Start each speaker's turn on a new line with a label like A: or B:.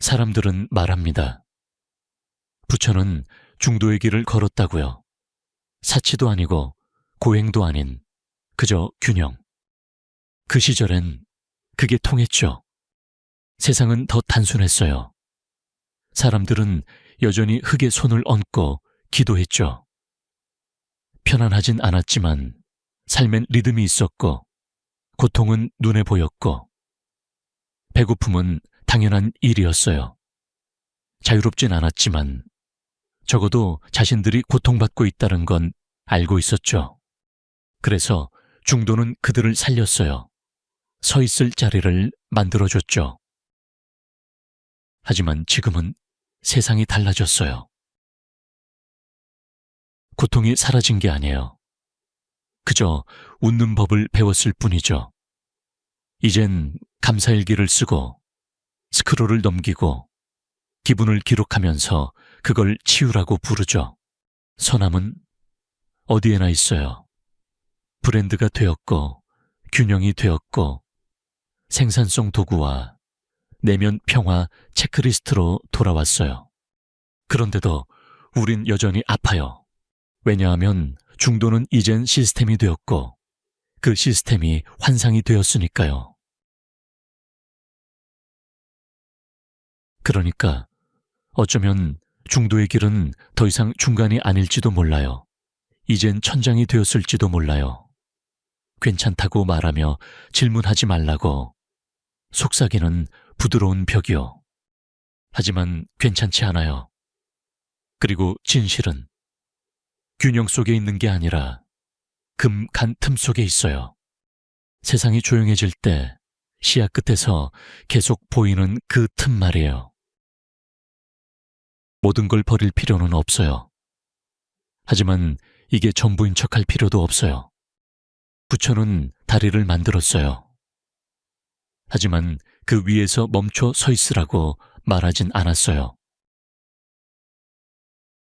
A: 사람들은 말합니다. 부처는 중도의 길을 걸었다고요. 사치도 아니고 고행도 아닌 그저 균형. 그 시절엔 그게 통했죠. 세상은 더 단순했어요. 사람들은 여전히 흙에 손을 얹고 기도했죠. 편안하진 않았지만 삶엔 리듬이 있었고 고통은 눈에 보였고 배고픔은 당연한 일이었어요. 자유롭진 않았지만 적어도 자신들이 고통받고 있다는 건 알고 있었죠. 그래서 중도는 그들을 살렸어요. 서 있을 자리를 만들어줬죠. 하지만 지금은 세상이 달라졌어요. 고통이 사라진 게 아니에요. 그저 웃는 법을 배웠을 뿐이죠. 이젠 감사일기를 쓰고 스크롤을 넘기고 기분을 기록하면서 그걸 치유라고 부르죠. 서남은 어디에나 있어요. 브랜드가 되었고 균형이 되었고 생산성 도구와 내면 평화 체크리스트로 돌아왔어요. 그런데도 우린 여전히 아파요. 왜냐하면 중도는 이젠 시스템이 되었고 그 시스템이 환상이 되었으니까요. 그러니까 어쩌면 중도의 길은 더 이상 중간이 아닐지도 몰라요. 이젠 천장이 되었을지도 몰라요. 괜찮다고 말하며 질문하지 말라고. 속삭이는 부드러운 벽이요. 하지만 괜찮지 않아요. 그리고 진실은 균형 속에 있는 게 아니라 금 간 틈 속에 있어요. 세상이 조용해질 때 시야 끝에서 계속 보이는 그 틈 말이에요. 모든 걸 버릴 필요는 없어요. 하지만 이게 전부인 척할 필요도 없어요. 부처는 다리를 만들었어요. 하지만 그 위에서 멈춰 서 있으라고 말하진 않았어요.